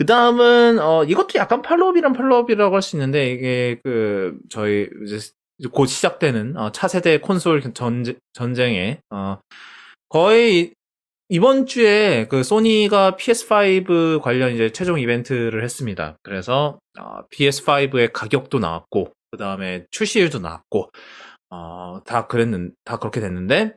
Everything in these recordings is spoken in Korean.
그 다음은, 어, 이것도 약간 팔로업이란 팔로업이라고 할 수 있는데, 이게 그, 저희, 이제 곧 시작되는, 어, 차세대 콘솔 전쟁, 전쟁에, 어, 거의 이번 주에 그 소니가 PS5 관련 이제 최종 이벤트를 했습니다. 그래서, 어, PS5의 가격도 나왔고, 그 다음에 출시일도 나왔고, 어, 다 그랬는, 다 그렇게 됐는데,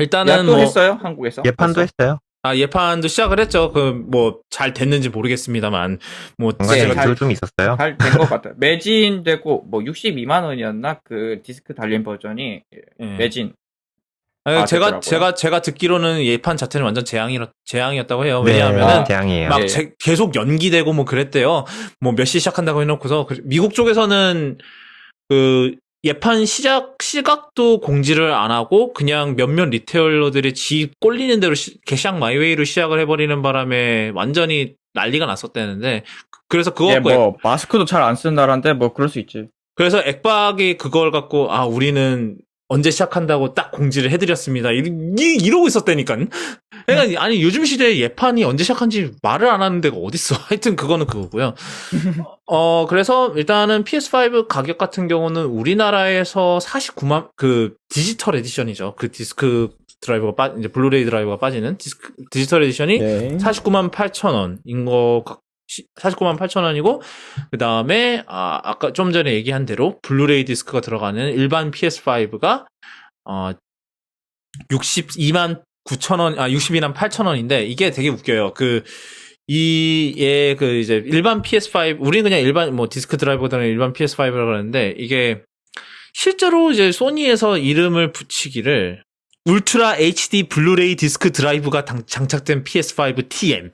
일단은 예약도 뭐, 했어요 한국에서? 예판도 벌써? 했어요. 아, 예판도 시작을 했죠. 그, 뭐, 잘 됐는지 모르겠습니다만, 뭐, 뭔가 네, 네, 잘- 좀 있었어요. 잘 된 것 같아요. 매진되고 뭐 62만 원이었나 그 디스크 달린 버전이 예. 매진. 아, 아, 제가, 됐더라고요. 제가, 제가 듣기로는 예판 자체는 완전 재앙이, 재앙이었다고 해요. 네, 왜냐하면은, 재앙이에요. 막 예. 제- 계속 연기되고 뭐 그랬대요. 뭐 몇 시 시작한다고 해놓고서, 그- 미국 쪽에서는, 그, 예판 시작, 시각도 공지를 안 하고, 그냥 몇몇 리테일러들이 지 꼴리는 대로 시, 개샹 마이웨이로 시작을 해버리는 바람에 완전히 난리가 났었다는데, 그래서 그거 예, 뭐 마스크도 잘 안 쓰는 나라인데 뭐 그럴 수 있지. 그래서 액박이 그걸 갖고 아 우리는 언제 시작한다고 딱 공지를 해드렸습니다. 이, 이- 이러고 있었다니까. 그러니까 아니 요즘 시대에 예판이 언제 시작한지 말을 안 하는 데가 어딨어. 하여튼 그거는 그거고요. 어 그래서 일단은 PS5 가격 같은 경우는 우리나라에서 49만 그 디지털 에디션이죠. 그 디스크 드라이버가 빠 이제 블루레이 드라이버가 빠지는 디스크 디지털 에디션이 네. 49만 8천 원인 거, 각- 시- 49만 8천 원이고, 그 다음에, 아, 아까 좀 전에 얘기한 대로, 블루레이 디스크가 들어가는 일반 PS5가, 어, 62만 9천 원, 아, 62만 8천 원인데, 이게 되게 웃겨요. 그, 이, 예, 그, 이제, 일반 PS5, 우리는 그냥 일반, 뭐, 디스크 드라이버보다는 일반 PS5라고 그러는데, 이게, 실제로 이제 소니에서 이름을 붙이기를, 울트라 HD 블루레이 디스크 드라이브가 당- 장착된 PS5 TM.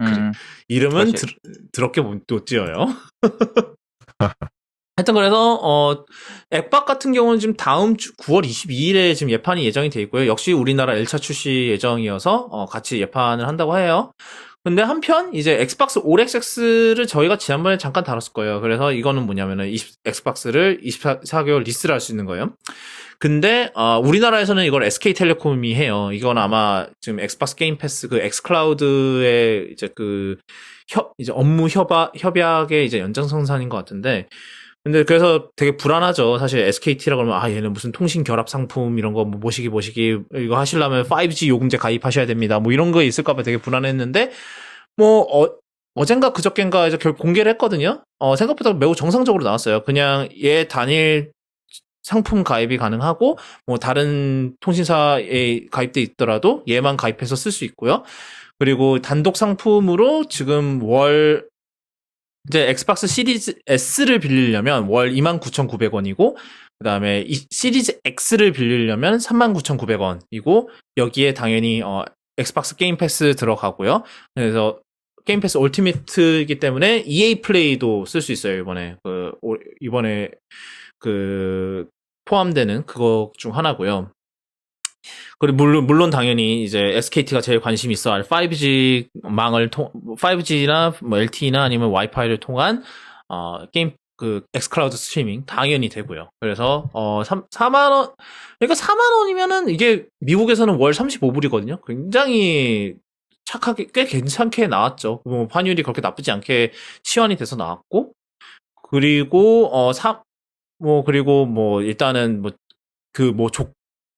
음. 이름은. 드, 더럽게 못, 못 지어요. 하여튼 그래서 어 액박 같은 경우는 지금 다음 주 9월 22일에 지금 예판이 예정이 돼 있고요. 역시 우리나라 1차 출시 예정이어서 어, 같이 예판을 한다고 해요. 근데 한편 이제 엑스박스 올 액세스를 저희가 지난번에 잠깐 다뤘을 거예요. 그래서 이거는 뭐냐면은 20, 엑스박스를 24개월 리스를 할 수 있는 거예요. 근데 어, 우리나라에서는 이걸 SK텔레콤이 해요. 이건 아마 지금 엑스박스 게임 패스 그 엑스클라우드의 이제 그 협, 이제 업무 협약 협약의 이제 연장선상인 것 같은데 근데 그래서 되게 불안하죠. 사실 SKT라 그러면 아 얘는 무슨 통신 결합 상품 이런 거뭐 모시기 모시기 이거 하시려면 5G 요금제 가입하셔야 됩니다. 뭐 이런 거 있을까 봐 되게 불안했는데 뭐 어, 어젠가 그저께인가 이제 결 공개를 했거든요. 어 생각보다 매우 정상적으로 나왔어요. 그냥 얘 단일 상품 가입이 가능하고 뭐 다른 통신사에 가입돼 있더라도 얘만 가입해서 쓸 수 있고요. 그리고 단독 상품으로 지금 월 이제 엑스박스 시리즈 S를 빌리려면 월 29,900원이고 그다음에 이 시리즈 X를 빌리려면 39,900원이고 여기에 당연히 어 엑스박스 게임 패스 들어가고요. 그래서 게임 패스 울티미트이기 때문에 EA 플레이도 쓸 수 있어요, 이번에. 그 올- 이번에 그 포함되는 그거 중 하나고요. 그리고 물론 물론 당연히 이제 SKT가 제일 관심 있어 할 5G 망을 통 5G나 뭐 LTE나 아니면 와이파이를 통한 어 게임 그 엑스클라우드 스트리밍 당연히 되고요. 그래서 어 3, 4만 원 그러니까 4만 원이면은 이게 미국에서는 월 35불이거든요. 굉장히 착하게 꽤 괜찮게 나왔죠. 뭐 환율이 그렇게 나쁘지 않게 치환이 돼서 나왔고 그리고 어사뭐 그리고 뭐 일단은 뭐 그뭐조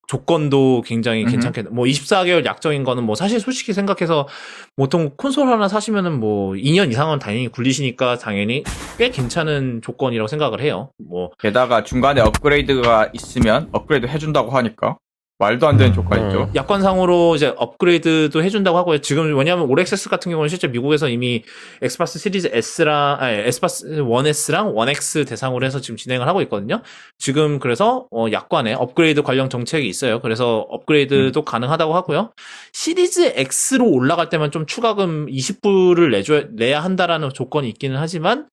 조건도 굉장히. 괜찮게 뭐 24개월 약정인 거는 뭐 사실 솔직히 생각해서 보통 콘솔 하나 사시면은 뭐 2년 이상은 당연히 굴리시니까 당연히 꽤 괜찮은 조건이라고 생각을 해요. 뭐 게다가 중간에 업그레이드가 있으면 업그레이드 해준다고 하니까 말도 안 되는 음, 조건이죠. 약관상으로 이제 업그레이드도 해준다고 하고요. 지금 왜냐하면 올엑세스 같은 경우는 실제 미국에서 이미 엑스박스 시리즈 S랑 아니 엑스박스 1S랑 1X 대상으로 해서 지금 진행을 하고 있거든요. 지금 그래서 어, 약관에 업그레이드 관련 정책이 있어요. 그래서 업그레이드도 가능하다고 하고요. 시리즈 X로 올라갈 때만 좀 추가금 20불을 내줘야 내야 한다라는 조건이 있기는 하지만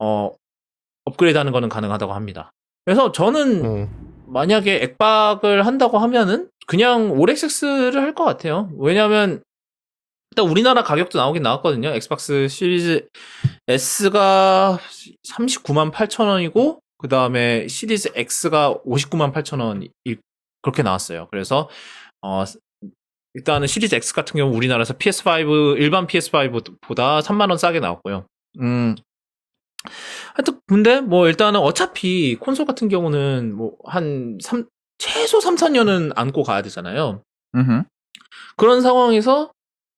어 업그레이드하는 거는 가능하다고 합니다. 그래서 저는 음, 만약에 액박을 한다고 하면은 그냥 올엑세스를 할 것 같아요. 왜냐하면 일단 우리나라 가격도 나오긴 나왔거든요. 엑스박스 시리즈 S가 39만 8천 원이고 그 다음에 시리즈 X가 59만 8천 원 그렇게 나왔어요. 그래서 어 일단은 시리즈 X 같은 경우 우리나라에서 PS5 일반 PS5보다 3만 원 싸게 나왔고요. 음. 근데 뭐 일단은 어차피 콘솔 같은 경우는 뭐한 3, 최소 3, 4년은 안고 가야 되잖아요. 음흠. 그런 상황에서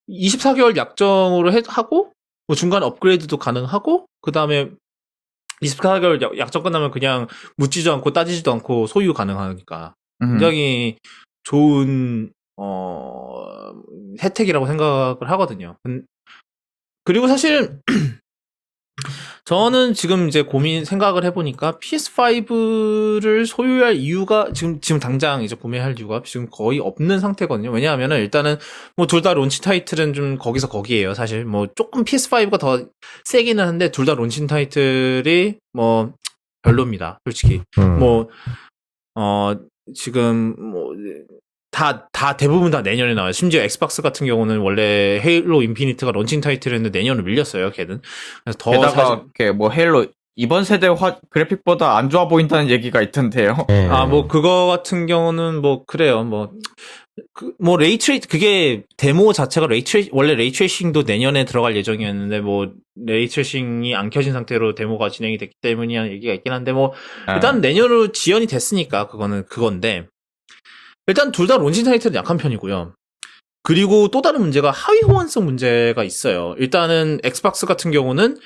24개월 약정으로 해- 하고 뭐 중간 업그레이드도 가능하고 그 다음에 24개월 약- 약정 끝나면 그냥 묻지도 않고 따지지도 않고 소유 가능하니까. 굉장히 좋은 어 혜택이라고 생각을 하거든요. 음, 그리고 사실 저는 지금 이제 고민 생각을 해보니까 PS5를 소유할 이유가 지금 지금 당장 이제 구매할 이유가 지금 거의 없는 상태거든요. 왜냐하면은 일단은 뭐 둘 다 론치 타이틀은 좀 거기서 거기에요. 사실 뭐 조금 PS5가 더 세기는 한데 둘 다 론치 타이틀이 뭐 별로입니다. 솔직히 음. 뭐, 어, 지금, 뭐, 다, 다 대부분 다 내년에 나와요. 심지어 엑스박스 같은 경우는 원래 헤일로 인피니트가 런칭 타이틀이었는데 내년으로 밀렸어요, 걔는. 그래서 더 게다가 사실, 뭐 헤일로 이번 세대 화, 그래픽보다 안 좋아 보인다는 얘기가 있던데요. 예. 아, 뭐, 그거 같은 경우는 뭐, 그래요. 뭐, 그, 뭐, 레이트레이, 그게, 데모 자체가 레이트레이, 원래 레이트레이싱도 내년에 들어갈 예정이었는데, 뭐, 레이트레이싱이 안 켜진 상태로 데모가 진행이 됐기 때문이라는 얘기가 있긴 한데, 뭐, 일단 내년으로 지연이 됐으니까 그거는 그건데 일단 둘 다 론칭 타이틀은 약한 편이고요. 그리고 또 다른 문제가 하위 호환성 문제가 있어요. 일단은 엑스박스 같은 경우는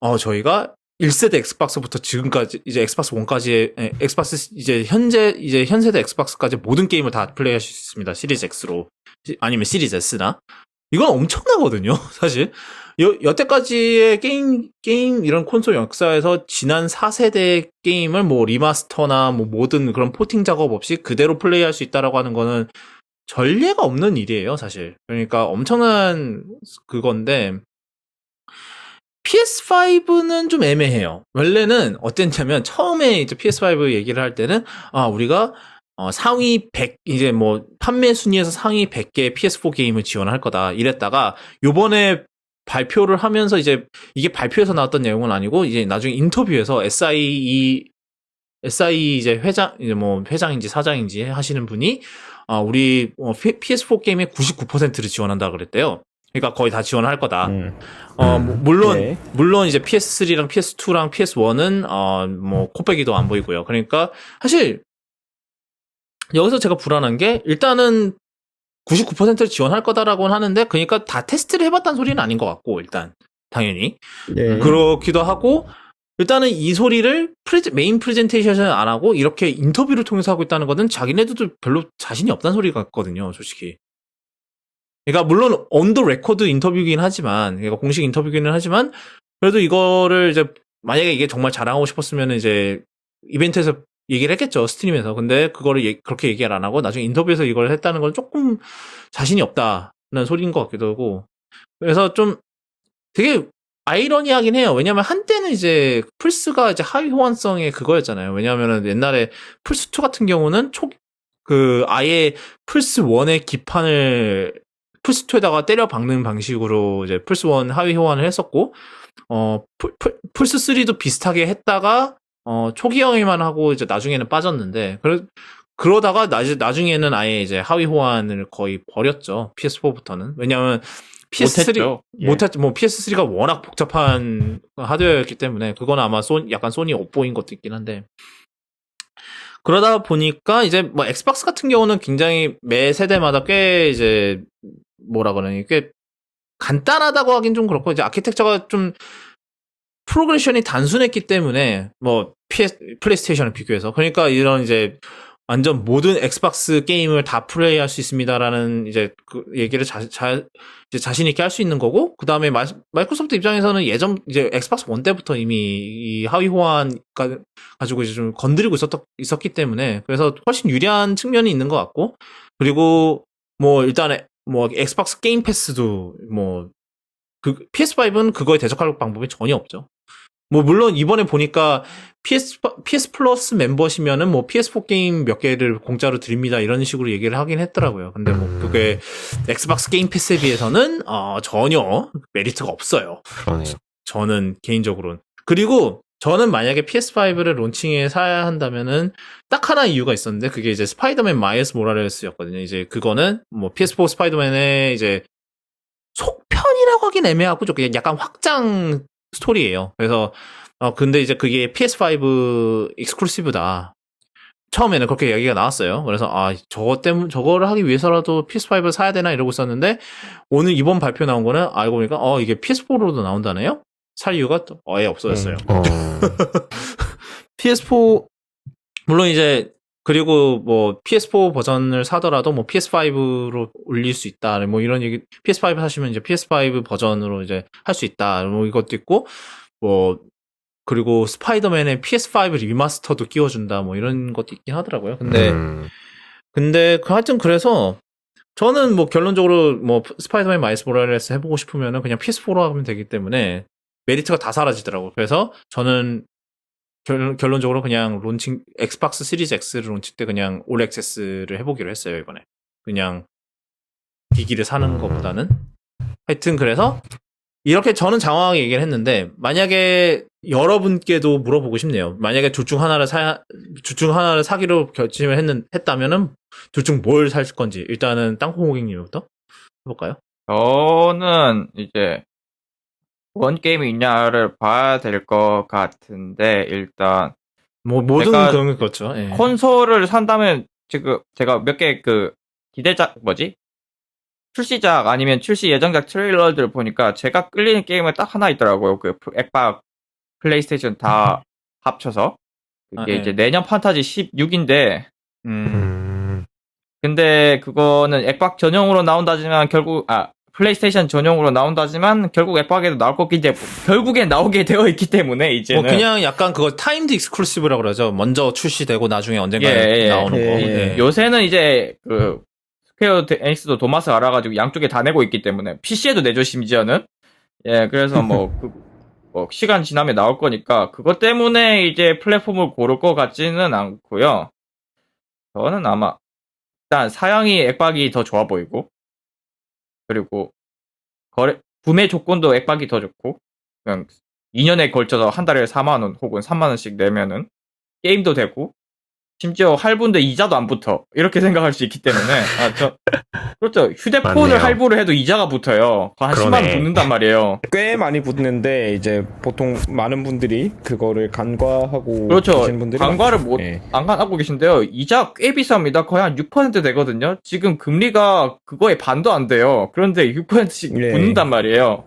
어 저희가 1세대 엑스박스부터 지금까지 이제 엑스박스 1까지 엑스박스 이제 현재 이제 현세대 엑스박스까지 모든 게임을 다 플레이하실 수 있습니다. 시리즈 X로 시- 아니면 시리즈 S나 이건 엄청나거든요. 사실 여, 여태까지의 게임, 게임, 이런 콘솔 역사에서 지난 4세대 게임을 뭐 리마스터나 뭐 모든 그런 포팅 작업 없이 그대로 플레이할 수 있다라고 하는 거는 전례가 없는 일이에요, 사실. 그러니까 엄청난 그건데, PS5는 좀 애매해요. 원래는 어땠냐면, 처음에 이제 PS5 얘기를 할 때는, 아, 우리가 어, 상위 100, 이제 뭐, 판매 순위에서 상위 100개 PS4 게임을 지원할 거다. 이랬다가, 요번에 발표를 하면서 이제, 이게 발표에서 나왔던 내용은 아니고, 이제 나중에 인터뷰에서 SIE, SIE 이제 회장, 이제 뭐, 회장인지 사장인지 하시는 분이, 아, 우리, 어, PS4 게임의 99%를 지원한다 그랬대요. 그러니까 거의 다 지원할 거다. 음. 어, 음. 뭐, 물론, 네. 물론 이제 PS3랑 PS2랑 PS1은, 어, 뭐, 코빼기도 안 보이고요. 그러니까, 사실, 여기서 제가 불안한 게, 일단은 99%를 지원할 거다라고는 하는데, 그러니까 다 테스트를 해봤다는 소리는 아닌 것 같고, 일단. 당연히. 예. 그렇기도 하고, 일단은 이 소리를 프레제- 메인 프레젠테이션을 안 하고, 이렇게 인터뷰를 통해서 하고 있다는 것은 자기네들도 별로 자신이 없다는 소리 같거든요, 솔직히. 그러니까 물론 온더 레코드 인터뷰긴 하지만 그러니까 공식 인터뷰기는 하지만 그래도 이거를 이제 만약에 이게 정말 자랑하고 싶었으면 이제 이벤트에서 얘기를 했겠죠 스트림에서. 근데 그거를 얘- 그렇게 얘기를 안 하고 나중에 인터뷰에서 이걸 했다는 건 조금 자신이 없다는 소리인 것 같기도 하고. 그래서 좀 되게 아이러니하긴 해요. 왜냐면 한때는 이제 플스가 이제 하위 호환성의 그거였잖아요. 왜냐하면은 옛날에 플스 2 같은 경우는 초 그 아예 플스 1의 기판을 플스 2에다가 때려 박는 방식으로 이제 플스 1 하위 호환을 했었고 어 플스 3도 비슷하게 했다가 어 초기형에만 하고 이제 나중에는 빠졌는데 그러 그러다가 나, 나중에는 아예 이제 하위 호환을 거의 버렸죠 PS4부터는 왜냐하면 PS3 못했죠. 예. 못했 뭐 PS3가 워낙 복잡한 하드웨어였기 때문에 그건 아마 소 약간 소니 업보인 것도 있긴 한데 그러다 보니까 이제 뭐 엑스박스 같은 경우는 굉장히 매 세대마다 꽤 이제 뭐라 그러니 꽤 간단하다고 하긴 좀 그렇고 이제 아키텍처가 좀 프로그레션이 단순했기 때문에 뭐 PS 플레이스테이션을 비교해서 그러니까 이런 이제 완전 모든 엑스박스 게임을 다 플레이할 수 있습니다라는 이제 그 얘기를 자, 자, 자신 있게 할 수 있는 거고 그 다음에 마이크로소프트 입장에서는 예전 이제 엑스박스 원 때부터 이미 이 하위 호환 가- 가지고 이제 좀 건드리고 있었 있었기 때문에 그래서 훨씬 유리한 측면이 있는 것 같고 그리고 뭐 일단은 뭐 엑스박스 게임 패스도 뭐 그 PS5는 그거에 대적할 방법이 전혀 없죠. 뭐 물론 이번에 보니까 PS PS 플러스 멤버시면은 뭐 PS4 게임 몇 개를 공짜로 드립니다 이런 식으로 얘기를 하긴 했더라고요. 근데 뭐 그게 엑스박스 게임 패스에 비해서는 어 전혀 메리트가 없어요. 그러네요. 저는 개인적으로는. 그리고 저는 만약에 PS5를 론칭에 사야 한다면은 딱 하나 이유가 있었는데 그게 이제 스파이더맨 마이어스 모라레스였거든요. 이제 그거는 뭐 PS4 스파이더맨의 이제 속편이라고 하긴 애매하고 좀 그냥 약간 확장 스토리예요. 그래서 어 근데 이제 그게 PS5 익스클루시브다. 처음에는 그렇게 얘기가 나왔어요. 그래서 아 저거 때문 저거를 하기 위해서라도 PS5를 사야 되나 이러고 있었는데 오늘 이번 발표 나온 거는 알고 보니까 어 이게 PS4로도 나온다네요. 살 이유가 또 아예 없어졌어요. 어. PS4 물론 이제 그리고 뭐 PS4 버전을 사더라도 뭐 PS5로 올릴 수 있다. 뭐 이런 얘기 PS5 사시면 이제 PS5 버전으로 이제 할 수 있다. 뭐 이것도 있고 뭐 그리고 스파이더맨의 PS5 리마스터도 끼워준다. 뭐 이런 것도 있긴 하더라고요. 근데 음. 근데 그 하여튼 그래서 저는 뭐 결론적으로 뭐 스파이더맨 마이스 모라레스 해보고 싶으면은 그냥 PS4로 하면 되기 때문에 메리트가 다 사라지더라고. 그래서 저는 결, 결론적으로 그냥 론칭 엑스박스 시리즈 X를 론칭 때 그냥 올 액세스를 해보기로 했어요 이번에. 그냥 기기를 사는 음. 것보다는 하여튼 그래서 이렇게 저는 장황하게 얘기를 했는데 만약에 여러분께도 물어보고 싶네요. 만약에 둘 중 하나를 사, 둘 중 하나를 사기로 결심을 했는, 했다면은 둘 중 뭘 살 건지 일단은 땅콩 고객님부터 해볼까요? 저는 이제 원 게임이 있냐를 봐야 될 것 같은데 일단 뭐 모든 제가 그런 게 그렇죠. 예. 콘솔을 산다면 지금 제가 몇 개 그 기대작 뭐지 출시작 아니면 출시 예정작 트레일러들 보니까 제가 끌리는 게임은 딱 하나 있더라고요. 그 엑박 플레이스테이션 다 합쳐서 그게 아, 예. 이제 내년 판타지 16인데 음, 음. 근데 그거는 엑박 전용으로 나온다지만 결국 아 플레이스테이션 전용으로 나온다지만 결국 엑박에도 나올 거기 때문에 결국엔 나오게 되어 있기 때문에 이제는 뭐 그냥 약간 그거 타임드 익스클루시브라고 그러죠. 먼저 출시되고 나중에 언젠가 예, 예. 나오는 거. 예, 예. 요새는 이제 그 스퀘어 에닉스도 도마스 알아가지고 양쪽에 다 내고 있기 때문에 PC에도 내줘 심지어는 예 그래서 뭐, 그, 뭐 시간 지나면 나올 거니까 그것 때문에 이제 플랫폼을 고를 것 같지는 않고요. 저는 아마 일단 사양이 액박이 더 좋아 보이고 그리고 거래 구매 조건도 액박이 더 좋고 그냥 2년에 걸쳐서 한 달에 4만 원 혹은 3만 원씩 내면은 게임도 되고 심지어 할부인데 이자도 안 붙어. 이렇게 생각할 수 있기 때문에. 아, 저 그렇죠. 휴대폰을 맞네요. 할부를 해도 이자가 붙어요. 한 10만 원 그러네. 붙는단 말이에요. 꽤 많이 붙는데 이제 보통 많은 분들이 그거를 간과하고 그렇죠. 계시는 분들이 많죠. 못 예. 안 하고 계신데요. 이자 꽤 비쌉니다. 거의 한 6% 되거든요. 지금 금리가 그거의 반도 안 돼요. 그런데 6%씩 예. 붙는단 말이에요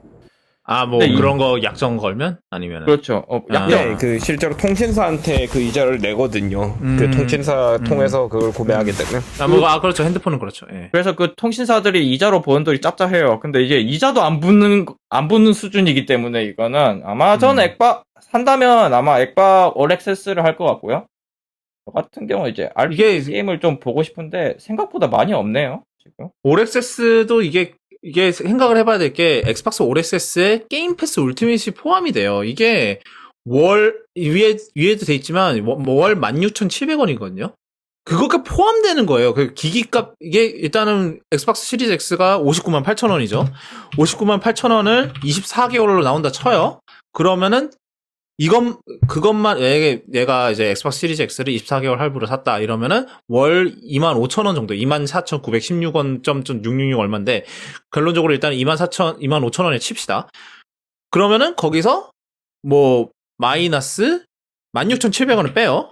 아, 뭐 근데 이- 그런 거 약정 걸면 아니면 은 그렇죠 어, 아. 약정 네, 그 실제로 통신사한테 그 이자를 내거든요. 음. 그 통신사 음. 통해서 그걸 구매하게 되면. 아, 뭐, 아, 그렇죠. 핸드폰은 그렇죠. 예. 그래서 그 통신사들이 이자로 버는 돈이 짭짤해요. 근데 이제 이자도 안 붙는 안 붙는 수준이기 때문에 이거는 아마 저는 음. 액박 산다면 아마 액박 올액세스를 할 것 같고요. 저 같은 경우 이제 RPG 이게 게임을 좀 보고 싶은데 생각보다 많이 없네요. 지금. 올엑세스도 이게 이게 생각을 해봐야 될 게 엑스박스 올엑세스에 게임 패스 울티메이트 포함이 돼요. 이게 월 위에 위에도 돼 있지만 월- 월 16,700원이거든요. 그거가 포함되는 거예요. 그 기기값 이게 일단은 엑스박스 시리즈 X가 59만 8천 원이죠. 59만 8천 원을 24개월로 나온다 쳐요. 그러면은 이건 그것만 얘- 얘가 이제 엑스박스 시리즈 X를 24개월 할부로 샀다 이러면은 월 2만 5천 원 정도, 2만 4,916원 점.666 얼마인데 결론적으로 일단 2만 4천, 2만 5천 원에 칩시다. 그러면은 거기서 뭐 마이너스 16,700원을 빼요.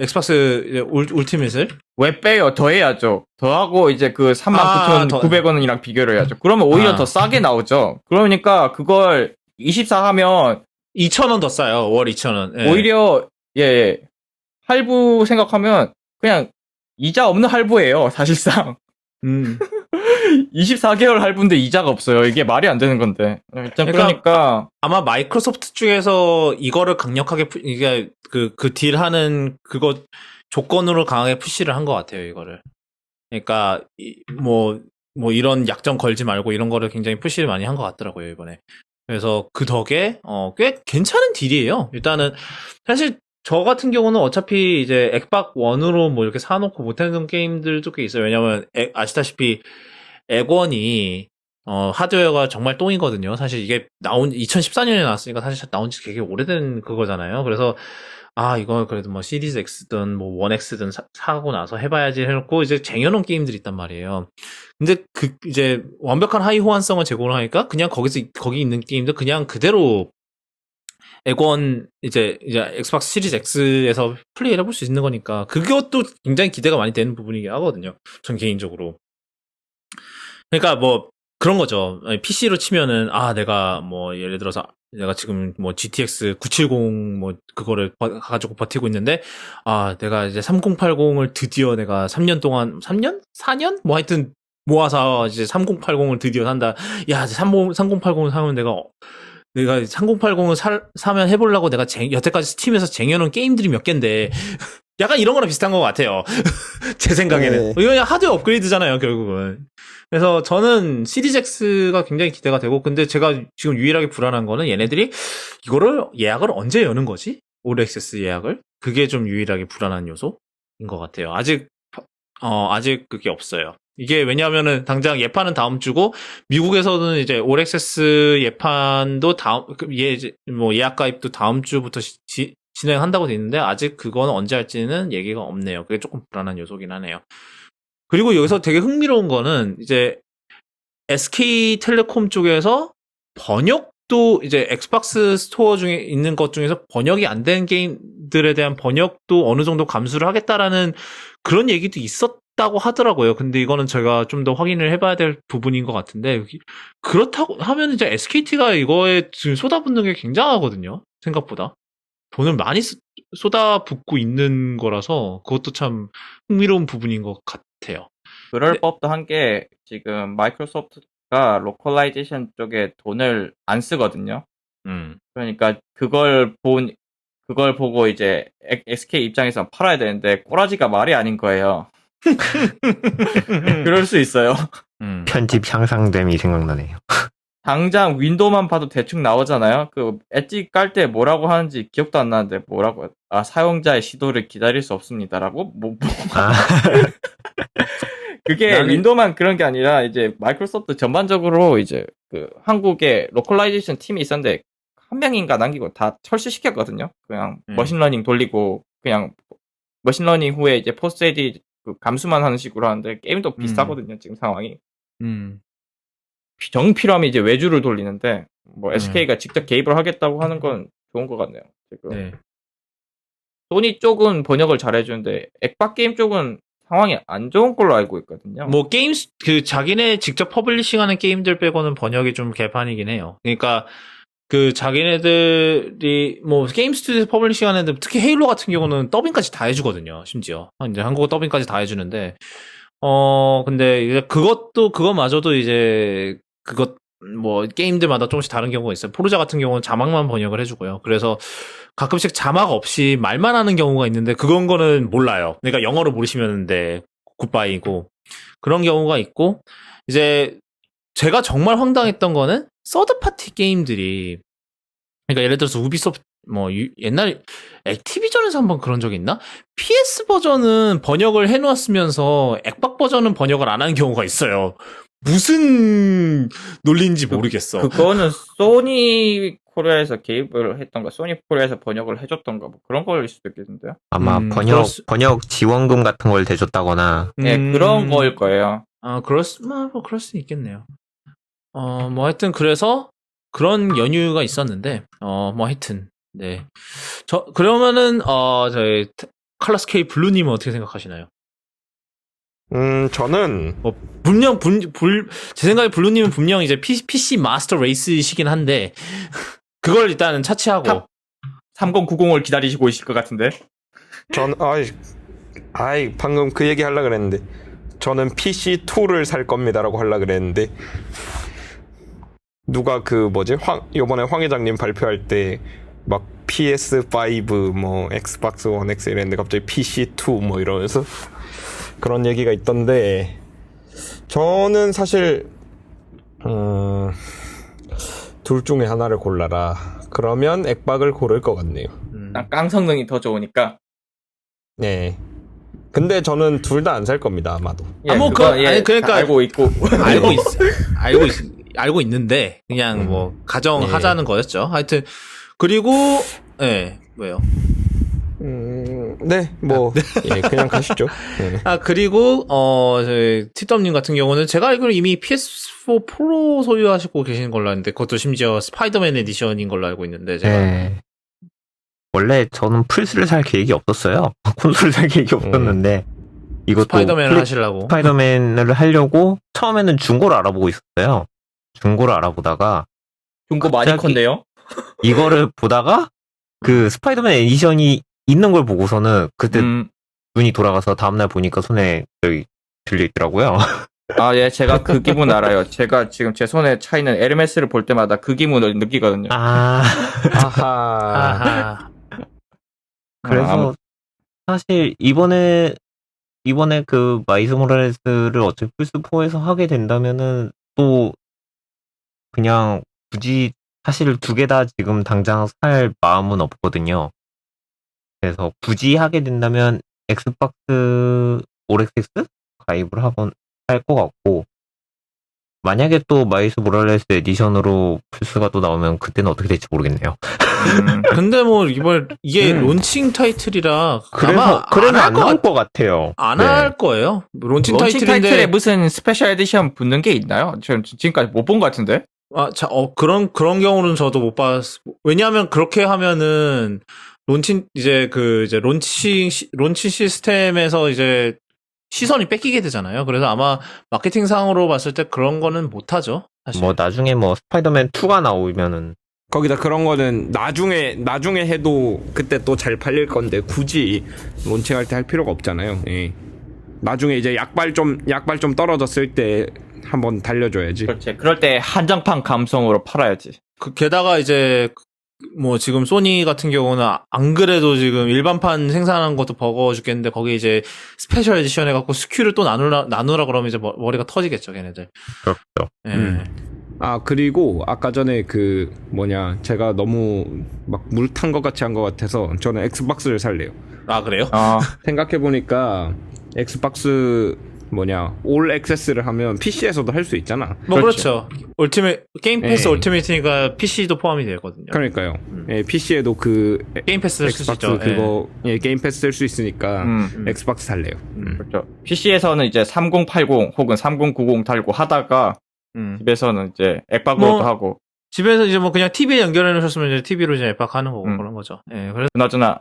엑스박스 울, 울티밋을 왜 빼요? 더 해야죠. 더하고 이제 그 아, 더- 39,900원이랑 비교를 해야죠. 그러면 오히려 아. 더 싸게 나오죠. 그러니까 그걸 24 하면 2,000원 더 싸요. 월 2,000원. 예. 오히려 예, 예. 할부 생각하면 그냥 이자 없는 할부예요, 사실상. 음. 24개월 할부인데 이자가 없어요. 이게 말이 안 되는 건데. 일단 그러니까- 그러니까 아마 마이크로소프트 쪽에서 이거를 강력하게 푸- 이게 그 그 딜하는 그거 조건으로 강하게 푸시를 한 것 같아요 이거를. 그러니까 뭐뭐 이런 약점 걸지 말고 이런 거를 굉장히 푸시를 많이 한 것 같더라고요 이번에. 그래서 그 덕에 어 꽤 괜찮은 딜이에요. 일단은 사실 저 같은 경우는 어차피 이제 엑박 원으로 뭐 이렇게 사놓고 못하는 게임들도 꽤 있어요. 왜냐면 에- 아시다시피 액원이 어, 하드웨어가 정말 똥이거든요. 사실 이게 나온, 2014년에 나왔으니까 사실 나온 지 되게 오래된 그거잖아요. 그래서, 아, 이거 그래도 뭐 시리즈 X든 뭐 1X든 사, 사고 나서 해봐야지 해놓고 이제 쟁여놓은 게임들이 있단 말이에요. 근데 그, 이제 완벽한 하이 호환성을 제공을 하니까 그냥 거기서, 거기 있는 게임도 그냥 그대로 액원 이제 이제 엑스박스 시리즈 X에서 플레이를 해볼 수 있는 거니까 그것도 굉장히 기대가 많이 되는 부분이긴 하거든요. 전 개인적으로. 그러니까 뭐 그런 거죠. PC로 치면은 아 내가 뭐 예를 들어서 내가 지금 뭐 GTX 970 뭐 그거를 버- 가지고 버티고 있는데 아 내가 이제 3080을 드디어 내가 3년 동안 3년? 4년? 뭐 하여튼 모아서 이제 3080을 드디어 산다. 야, 이제 30, 3080을 사면 내가 어- 내가 3080을 사, 사면 해보려고 내가 쟁- 여태까지 스팀에서 쟁여놓은 게임들이 몇 갠데 약간 이런 거랑 비슷한 것 같아요. 제 생각에는. 네. 이거 그냥 하드웨어 업그레이드잖아요, 결국은. 그래서 저는 시리즈 X가 굉장히 기대가 되고, 근데 제가 지금 유일하게 불안한 거는 얘네들이 이거를 예약을 언제 여는 거지? 올 액세스 예약을? 그게 좀 유일하게 불안한 요소인 것 같아요. 아직, 어, 아직 그게 없어요. 이게 왜냐하면은 당장 예판은 다음 주고 미국에서는 이제 올 액세스 예판도 다음 그예 이제 뭐 예약 가입도 다음 주부터 시- 지- 진행한다고 돼 있는데 아직 그건 언제 할지는 얘기가 없네요. 그게 조금 불안한 요소긴 하네요. 그리고 여기서 되게 흥미로운 거는 이제 SK텔레콤 쪽에서 번역도 이제 엑스박스 스토어 중에 있는 것 중에서 번역이 안 된 게임들에 대한 번역도 어느 정도 감수를 하겠다라는 그런 얘기도 있었다고 하더라고요. 근데 이거는 제가 좀 더 확인을 해봐야 될 부분인 것 같은데 그렇다고 하면 이제 SKT가 이거에 지금 쏟아붓는 게 굉장하거든요. 생각보다 돈을 많이 쓰- 쏟아붓고 있는 거라서 그것도 참 흥미로운 부분인 것 같아요. 그럴 네. 법도 한 게 지금 마이크로소프트가 로컬라이제이션 쪽에 돈을 안 쓰거든요. 음. 그러니까 그걸 본 그걸 보고 이제 엑- SK 입장에서 팔아야 되는데 꼬라지가 말이 아닌 거예요. 그럴 수 있어요. 음. 편집 향상됨이 생각나네요. 당장 윈도우만 봐도 대충 나오잖아요. 그 엣지 깔 때 뭐라고 하는지 기억도 안 나는데 뭐라고 아 사용자의 시도를 기다릴 수 없습니다라고 뭐, 뭐 아, 그게 나는- 윈도우만 그런 게 아니라 이제 마이크로소프트 전반적으로 이제 그 한국에 로컬라이제이션 팀이 있었는데 한 명인가 남기고 다 철수시켰거든요. 그냥 음. 머신러닝 돌리고 그냥 머신러닝 후에 이제 포스트 에디 그 감수만 하는 식으로 하는데 게임도 비슷하거든요. 지금 상황이 음. 정 필요하면 이제 외주를 돌리는데 뭐 음. SK가 직접 개입을 하겠다고 하는 건 좋은 것 같네요. 지금 네. 소니 쪽은 번역을 잘해주는데 액박 게임 쪽은 상황이 안 좋은 걸로 알고 있거든요. 뭐 게임 스- 그 자기네 직접 퍼블리싱하는 게임들 빼고는 번역이 좀 개판이긴 해요. 그러니까 그 자기네들이 뭐 게임 스튜디오에서 퍼블리싱하는 데 특히 헤일로 같은 경우는 더빙까지 다 해주거든요. 심지어 이제 한국어 더빙까지 다 해주는데 어 근데 그것도 그것마저도 이제 그것 뭐 게임들마다 조금씩 다른 경우가 있어요. 포르자 같은 경우는 자막만 번역을 해주고요. 그래서 가끔씩 자막 없이 말만 하는 경우가 있는데 그건 거는 몰라요. 그러니까 영어를 모르시면 돼 굿바이고 그런 경우가 있고 이제 제가 정말 황당했던 거는 서드 파티 게임들이 그러니까 예를 들어서 우비소프트 뭐 유- 옛날 액티비전에서 한번 그런 적이 있나? PS 버전은 번역을 해놓았으면서 액박 버전은 번역을 안 하는 경우가 있어요. 무슨 논리인지 모르겠어. 그거는 소니 코리아에서 개입을 했던가 소니 코리아에서 번역을 해줬던가 뭐 그런 거일 수도 있겠는데요. 아마 음, 번역 수- 번역 지원금 같은 걸 대줬다거나 네 음, 그런 거일 거예요. 아, 그럴 수, 뭐, 뭐 그럴 수 있겠네요. 어, 뭐 하여튼 그래서 그런 연유가 있었는데, 어, 뭐 하여튼, 네. 저, 그러면은, 어, 저희, 칼라스 K 블루님은 어떻게 생각하시나요? 음, 저는 분명, 분, 불, 제 생각에 블루님은 분명 이제 PC, PC 마스터 레이스이시긴 한데, 그걸 일단은 차치하고, 탑. 3090을 기다리시고 있을 것 같은데. 전 아이 아이 방금 그 얘기 하려 그랬는데 저는 PC2를 살 겁니다라고 하려 그랬는데 누가 그 뭐지 황 요번에 황 회장님 발표할 때 막 PS5 뭐 엑스박스 원 X 이랬는데 갑자기 PC2 뭐 이러면서 그런 얘기가 있던데 저는 사실 음, 둘 중에 하나를 골라라 그러면 액박을 고를 것 같네요. 음, 난 깡성능이 더 좋으니까. 네. 근데 저는 둘 다 안 살 겁니다, 아마도. 예, 아, 뭐 그거, 그- 예, 아니, 그러니까- 다 알고 있고. 알고 있, 알고 있, 알고 있는데 그냥 음. 뭐 가정하자는 거였죠. 하여튼 그리고 예 뭐요? 음, 네, 뭐, 예, 그냥 가시죠. 예. 아 그리고 어 저희 티덤님 같은 경우는 제가 알기로 이미 PS4 프로 소유하시고 계시는 걸로 아는데 그것도 심지어 스파이더맨 에디션인 걸로 알고 있는데 제가 네. 원래 저는 플스를 살 계획이 없었어요. 콘솔을 살 계획이 없었는데 이것도 스파이더맨을 플레이- 하시려고 스파이더맨을 하려고 처음에는 중고를 알아보고 있었어요. 중고를 알아보다가 중고 많이 컸네요. 이거를 보다가 그 스파이더맨 에디션이 있는 걸 보고서는 그때 음, 눈이 돌아가서 다음날 보니까 손에 여기 들려 있더라고요. 아, 예, 제가 그 기분 알아요. 제가 지금 제 손에 차 있는 에르메스를 볼 때마다 그 기분을 느끼거든요. 아 아하. 아하 그래서 아무- 사실 이번에 이번에 그 마이스 모라레스를 어차피 플스 4에서 하게 된다면은 또 그냥 굳이 사실 두 개 다 지금 당장 살 마음은 없거든요. 그래서 굳이 하게 된다면 엑스박스 오렉스 가입을 하건 할 것 같고 만약에 또 마이스 모랄레스 에디션으로 플스가 또 나오면 그때는 어떻게 될지 모르겠네요. 음, 근데 뭐 이번 이게 음. 론칭 타이틀이라 그래서 아마 그래서 안할 안것 나올 같- 것 같아요. 안 네. 할 거예요. 론칭, 론칭 타이틀인데 타이틀에 무슨 스페셜 에디션 붙는 게 있나요? 저 지금까지 못 본 것 같은데? 아, 자, 어, 그런, 그런 경우는 저도 못 봤, 왜냐하면 그렇게 하면은, 론칭, 이제 그, 이제 론칭, 시- 론칭 시스템에서 이제 시선이 뺏기게 되잖아요. 그래서 아마 마케팅상으로 봤을 때 그런 거는 못 하죠. 사실. 뭐 나중에 뭐 스파이더맨 2가 나오면은 거기다 그런 거는 나중에, 나중에 해도 그때 또 잘 팔릴 건데 굳이 론칭할 때 할 필요가 없잖아요. 예. 나중에 이제 약발 좀, 약발 좀 떨어졌을 때 한번 달려줘야지. 그렇지. 그럴 때 한정판 감성으로 팔아야지. 그, 게다가 이제, 뭐 지금 소니 같은 경우는 아- 안 그래도 지금 일반판 생산하는 것도 버거워 죽겠는데 거기 이제 스페셜 에디션 해갖고 스큐를 또 나누라, 나누라 그러면 이제 머- 머리가 터지겠죠, 걔네들. 그렇죠. 예. 음. 아 그리고 아까 전에 그 뭐냐 제가 너무 막 물 탄 것 같이 한 것 같아서 저는 엑스박스를 살래요. 아, 그래요? 어, 생각해 보니까 엑스박스 뭐냐 올 액세스를 하면 PC에서도 할 수 있잖아. 뭐 그렇죠. 울티메 게임 패스 예. 울티메이트니까 PC도 포함이 되거든요. 그러니까요. 음. 예, PC에도 그 게임 패스를 쓸수 엑스박스 있죠. 그거 예, 게임 패스 쓸 수 있으니까 음, 음. 엑스박스 살래요. 음. 그렇죠. PC에서는 이제 3080 혹은 3090 달고 하다가 예. 음. 집에서는 이제 액박으로도 뭐- 하고 집에서 이제 뭐 그냥 TV에 연결해 놓으셨으면 이제 TV로 이제 앱박하는 거고 음. 그런 거죠. 예. 그래서 그나저나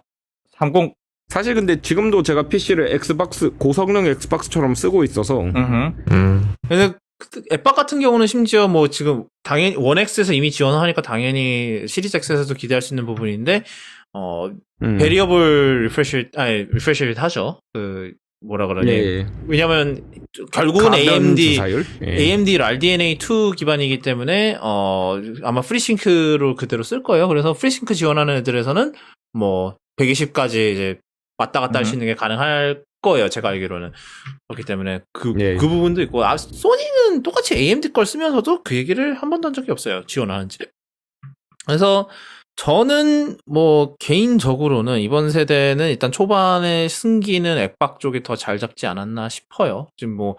30 사실 근데 지금도 제가 PC를 엑스박스 고성능 엑스박스처럼 쓰고 있어서 음흠. 음, 근데 그 앱박 같은 경우는 심지어 뭐 지금 당연히 원X에서 이미 지원하니까 당연히 시리즈 X에서도 기대할 수 있는 부분인데 어 음. 베리어블 리프레시 아니 리프레시 하죠. 그 뭐라 그러니? 예, 예. 왜냐면 결국은 AMD? 예. AMD RDNA2 기반이기 때문에 어 아마 프리싱크로 그대로 쓸 거예요. 그래서 프리싱크 지원하는 애들에서는 뭐 120까지 이제 왔다 갔다 할수 음. 있는 게 가능할 거예요. 제가 알기로는 그렇기 때문에 그, 예. 그 부분도 있고 아 소니는 똑같이 AMD 걸 쓰면서도 그 얘기를 한 번도 한 적이 없어요. 지원하는지. 그래서 저는 뭐 개인적으로는 이번 세대는 일단 초반에 승기는 엑박 쪽이 더 잘 잡지 않았나 싶어요. 지금 뭐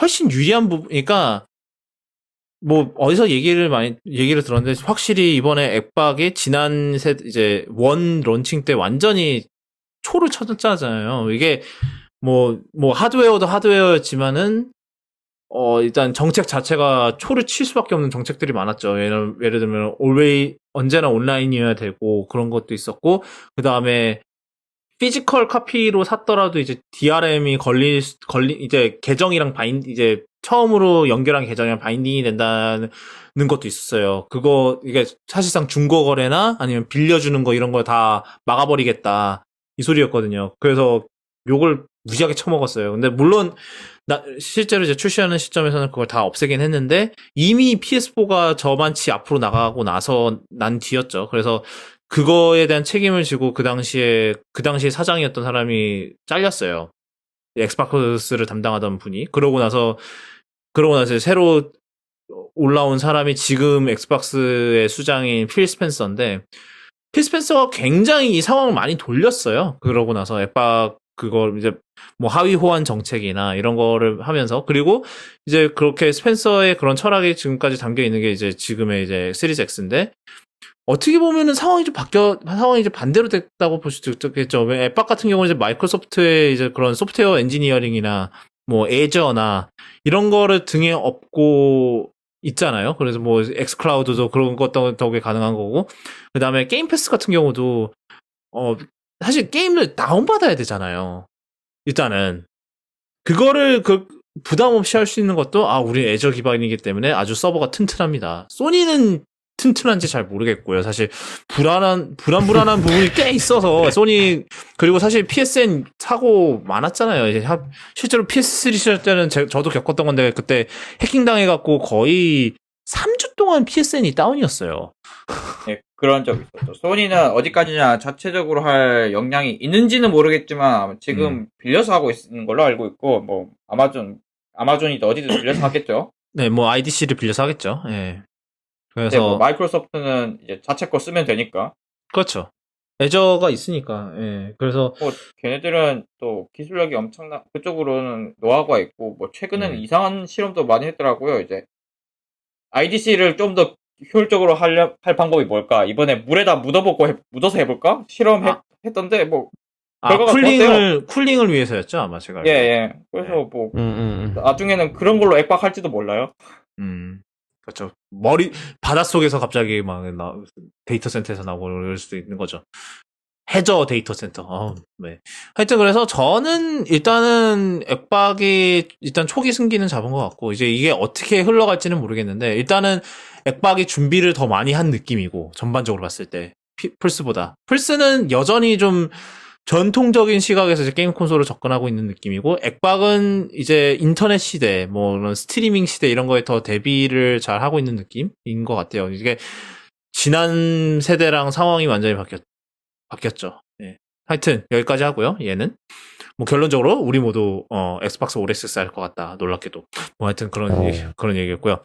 훨씬 유리한 부분이니까 뭐 어디서 얘기를 많이 얘기를 들었는데 확실히 이번에 엑박이 지난 세 이제 원 론칭 때 완전히 초를 쳐졌잖아요. 이게 뭐 뭐 하드웨어도 하드웨어였지만은 어 일단 정책 자체가 초를 칠 수밖에 없는 정책들이 많았죠. 예를, 예를 들면 always 언제나 온라인이어야 되고 그런 것도 있었고 그 다음에 피지컬 카피로 샀더라도 이제 DRM이 걸릴 수- 걸리 이제 계정이랑 바인 이제 처음으로 연결한 계정이랑 바인딩이 된다는 것도 있었어요. 그거 이게 사실상 중고 거래나 아니면 빌려주는 거 이런 거 다 막아버리겠다 이 소리였거든요. 그래서 욕을 무지하게 처먹었어요. 근데 물론 나 실제로 이제 출시하는 시점에서는 그걸 다 없애긴 했는데 이미 PS4가 저만치 앞으로 나가고 나서 난 뒤였죠. 그래서 그거에 대한 책임을 지고 그 당시에 그 당시에 사장이었던 사람이 잘렸어요. 엑스박스를 담당하던 분이 그러고 나서 그러고 나서 새로 올라온 사람이 지금 엑스박스의 수장인 필 스펜서인데 필 스펜서가 굉장히 이 상황을 많이 돌렸어요. 그러고 나서 엑박 그걸 이제 뭐 하위 호환 정책이나 이런 거를 하면서 그리고 이제 그렇게 스펜서의 그런 철학이 지금까지 담겨 있는 게 이제 지금의 이제 시리즈 X인데 어떻게 보면은 상황이 좀 바뀌어 상황이 이제 반대로 됐다고 볼 수도 있겠죠. 왜 앱박 같은 경우는 이제 마이크로소프트의 이제 그런 소프트웨어 엔지니어링이나 뭐 애저나 이런 거를 등에 업고 있잖아요. 그래서 뭐 엑스클라우드도 그런 것 덕에 가능한 거고 그 다음에 게임 패스 같은 경우도 어 사실 게임을 다운 받아야 되잖아요. 일단은 그거를 그 부담 없이 할 수 있는 것도 아 우리 애저 기반이기 때문에 아주 서버가 튼튼합니다. 소니는 튼튼한지 잘 모르겠고요. 사실 불안한 불안불안한 부분이 꽤 있어서 소니 그리고 사실 PSN 사고 많았잖아요. 이제 하- 실제로 PS3 시절 때는 제, 저도 겪었던 건데 그때 해킹 당해갖고 거의 3주 동안 PSN이 다운이었어요. 예, 그런 적이 있었죠. 소니는 어디까지나 자체적으로 할 역량이 있는지는 모르겠지만 지금 음. 빌려서 하고 있는 걸로 알고 있고 뭐 아마존 아마존이든 어디든 빌려서 하겠죠. 네, 뭐 IDC를 빌려서 하겠죠. 예. 근데 그래서 뭐 마이크로소프트는 이제 자체 거 쓰면 되니까 그렇죠. 애저가 있으니까. 예. 그래서 뭐 걔네들은 또 기술력이 엄청나 그쪽으로는 노하우가 있고 뭐 최근에는 음. 이상한 실험도 많이 했더라고요. 이제 IDC를 좀 더 효율적으로 하려, 할 방법이 뭘까? 이번에 물에다 묻어보고 해- 묻어서 해볼까? 실험했던데 뭐 아, 쿨링을 쿨링을 위해서였죠, 아마 제가. 예, 알기로. 예. 그래서 뭐 음, 음, 음. 나중에는 그런 걸로 액박할지도 몰라요. 음. 그렇죠. 머리 바닷속에서 갑자기 막 나, 데이터 센터에서 나오고 그럴 수도 있는 거죠. 해저 데이터 센터. 어, 네. 하여튼 그래서 저는 일단은 액박이 일단 초기 승기는 잡은 것 같고 이제 이게 어떻게 흘러갈지는 모르겠는데 일단은 액박이 준비를 더 많이 한 느낌이고 전반적으로 봤을 때 피- 플스보다 플스는 여전히 좀 전통적인 시각에서 이제 게임 콘솔을 접근하고 있는 느낌이고 액박은 이제 인터넷 시대 뭐 이런 스트리밍 시대 이런 거에 더 대비를 잘 하고 있는 느낌인 것 같아요. 이게 지난 세대랑 상황이 완전히 바뀌었 바뀌었죠. 예. 하여튼 여기까지 하고요. 얘는 뭐 결론적으로 우리 모두 어 엑스박스 오렉스 쌀것 같다. 놀랍게도 뭐 하여튼 그런 어. 얘기, 그런 얘기였고요.